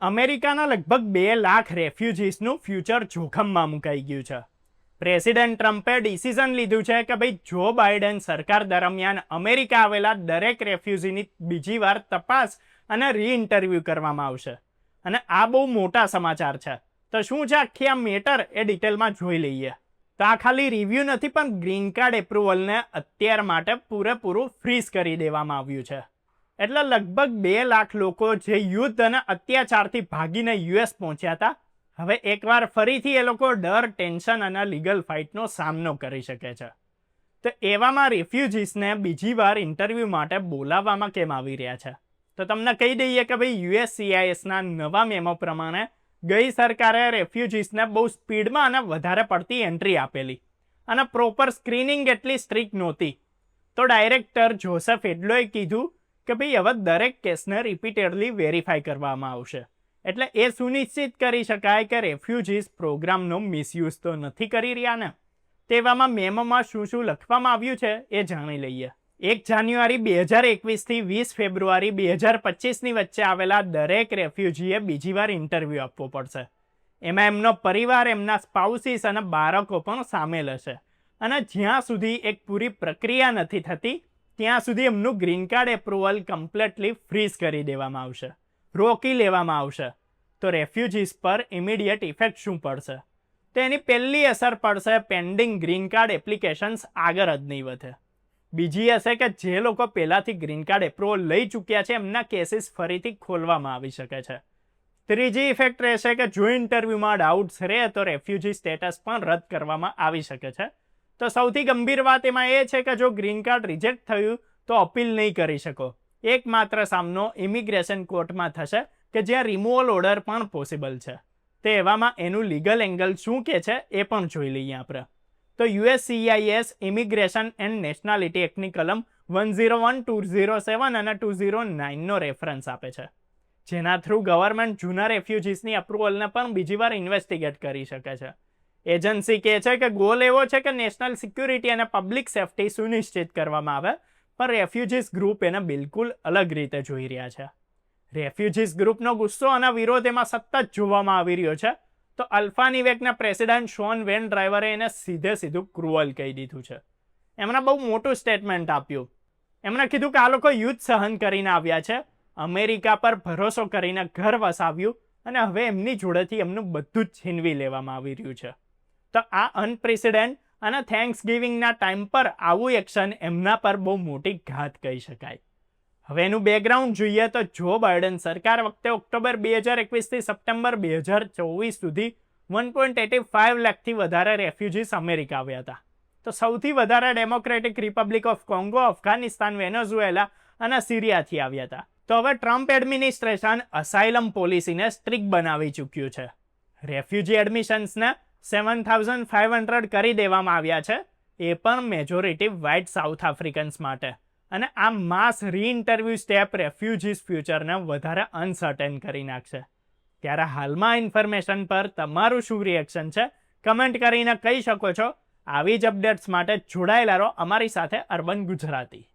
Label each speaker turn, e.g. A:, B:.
A: અમેરિકાના લગભગ બે લાખ રેફ્યુજીસનું ફ્યુચર જોખમમાં મુકાઈ ગયું છે. પ્રેસિડેન્ટ ટ્રમ્પે ડિસિઝન લીધું છે કે ભાઈ, જો બાઇડેન સરકાર દરમિયાન અમેરિકા આવેલા દરેક રેફ્યુજીની બીજી વાર તપાસ અને રીઇન્ટરવ્યૂ કરવામાં આવશે. અને આ બહુ મોટા સમાચાર છે. તો શું છે? આખી આ મેટર એ ડિટેલમાં જોઈ લઈએ. તો આ ખાલી રિવ્યૂ નથી, પણ ગ્રીન કાર્ડ એપ્રુવલને અત્યાર માટે પૂરેપૂરું ફ્રીઝ કરી દેવામાં આવ્યું છે. એટલે લગભગ બે લાખ લોકો જે યુદ્ધ અને અત્યાચારથી ભાગીને યુએસ પહોંચ્યા હતા, હવે એકવાર ફરીથી એ લોકો ડર, ટેન્શન અને લીગલ ફાઇટનો સામનો કરી શકે છે. તો એવામાં રિફ્યુજીસને બીજી વાર ઇન્ટરવ્યૂ માટે બોલાવવામાં કેમ આવી રહ્યા છે? તો તમને કહી દઈએ કે ભાઈ, યુએસસીઆઈએસના નવા મેમો પ્રમાણે ગઈ સરકારે રેફ્યુજીસને બહુ સ્પીડમાં અને વધારે પડતી એન્ટ્રી આપેલી. અને પ્રોપર સ્ક્રીનિંગ એટલી સ્ટ્રિક્ટ નહોતી. તો ડાયરેક્ટર જોસેફ એડલોએ કીધું કે ભાઈ હવે દરેક કેસને રિપીટેડલી વેરીફાઈ કરવામાં આવશે. એટલે એ સુનિશ્ચિત કરી શકાય કે રેફ્યુજીસ પ્રોગ્રામનો મિસયુઝ તો નથી કરી રહ્યા ને? તેવામાં મેમોમાં શું શું લખવામાં આવ્યું છે એ જાણી લઈએ. એક જાન્યુઆરી બે હજાર એકવીસથી વીસ ફેબ્રુઆરી બે હજાર પચીસની વચ્ચે આવેલા દરેક રેફ્યુજીએ બીજી વાર ઇન્ટરવ્યૂ આપવો પડશે. એમાં એમનો પરિવાર, એમના સ્પાઉસીસ અને બાળકો પણ સામેલ હશે. અને જ્યાં સુધી એક પૂરી પ્રક્રિયા નથી થતી ત્યાં સુધી એમનું green card approval completely freeze કરી દેવામાં આવશે. રોકી લેવામાં આવશે. તો રેફ્યુજીસ પર ઇમિડિયેટ ઇફેક્ટ શું પડશે? તો એની પહેલી અસર પડશે પેન્ડિંગ ગ્રીન કાર્ડ એપ્લિકેશન્સ આગળ જ નહીં વધે. બીજી હશે કે જે લોકો પહેલાંથી ગ્રીન કાર્ડ એપ્રુવલ લઈ ચૂક્યા છે, એમના કેસીસ ફરીથી ખોલવામાં આવી શકે છે. ત્રીજી ઇફેક્ટ રહેશે કે જો ઇન્ટરવ્યૂમાં ડાઉટ્સ રહે, તો રેફ્યુજી સ્ટેટસ પણ રદ કરવામાં આવી શકે છે. તો સૌથી ગંભીર વાત એમાં એ છે કે જો ગ્રીન કાર્ડ રિજેક્ટ થયું, તો અપીલ નહીં કરી શકો. એકમાત્ર સામનો ઇમિગ્રેશન કોર્ટમાં થશે, કે જ્યાં રિમૂવલ ઓર્ડર પણ પોસિબલ છે. તે એવામાં એનું લીગલ એંગલ શું કે છે એ પણ જોઈ લઈએ આપણે. તો યુએસસીઆઈએસ ઇમિગ્રેશન એન્ડ નેશનાલિટી એક્ટની કલમ one zero one two zero seven અને ટુ ઝીરો નાઇનનો રેફરન્સ આપે છે. જેના થ્રુ ગવર્મેન્ટ જૂના રેફ્યુજીસની અપ્રુવલને પણ બીજી વાર ઇન્વેસ્ટિગેટ કરી શકે છે. એજન્સી કહે છે કે ગોલ એવો છે કે નેશનલ સિક્યુરિટી અને પબ્લિક સેફટી સુનિશ્ચિત કરવામાં આવે, પણ રેફ્યુજીસ ગ્રુપ એને બિલકુલ અલગ રીતે જોઈ રહ્યા છે. રેફ્યુજીસ ગ્રુપનો ગુસ્સો અને વિરોધ એમાં સતત જોવામાં આવી રહ્યો છે. તો અલ્ફાનિવેકના પ્રેસિડેન્ટ શોન વેન ડ્રાઈવરે એને સીધે સીધું ક્રુઅલ કહી દીધું છે. એમણે બહુ મોટું સ્ટેટમેન્ટ આપ્યું. એમણે કીધું કે આ લોકો યુદ્ધ સહન કરીને આવ્યા છે, અમેરિકા પર ભરોસો કરીને ઘર વસાવ્યું, અને હવે એમની જોડેથી એમનું બધું જ છીનવી લેવામાં આવી રહ્યું છે. તો આ અનપ્રેસિડેન્ટ અને થેન્ક્સ ગિવિંગના ટાઈમ પર આવું એક્શન એમના પર બહુ મોટી ઘાત કહી શકાય. હવે એનું બેકગ્રાઉન્ડ જોઈએ તો જો બાઇડન સરકાર વખતે ઓક્ટોબર બે હજાર એકવીસથી સપ્ટેમ્બર બે હજાર ચોવીસ સુધી વન પોઈન્ટ એટી ફાઇવ લાખથી વધારે રેફ્યુજીસ અમેરિકા આવ્યા હતા. તો સૌથી વધારે Democratic Republic of Congo Afghanistan Venezuela અને સિરિયાથી આવ્યા હતા. તો હવે ટ્રમ્પ એડમિનિસ્ટ્રેશન અસાઇલમ પોલિસીને સ્ટ્રિક્ટ બનાવી ચૂક્યું છે. રેફ્યુજી એડમિશન્સને સેવન થાઉઝન્ડ ફાઇવ હંડ્રેડ કરી દેવામાં આવ્યા છે. એ પણ મેજોરિટી વ્હાઇટ સાઉથ આફ્રિકન્સ માટે. અને આ માસ રીઇન્ટરવ્યૂ સ્ટેપ રેફ્યુજીસ ફ્યુચરને વધારે અનસર્ટેન કરી નાખશે. ત્યારે હાલમાં ઇન્ફોર્મેશન પર તમારું શું રિએક્શન છે? કમેન્ટ કરીને કહી શકો છો. આવી જ અપડેટ્સ માટે જોડાયેલા રહો અમારી સાથે અર્બન ગુજરાતી.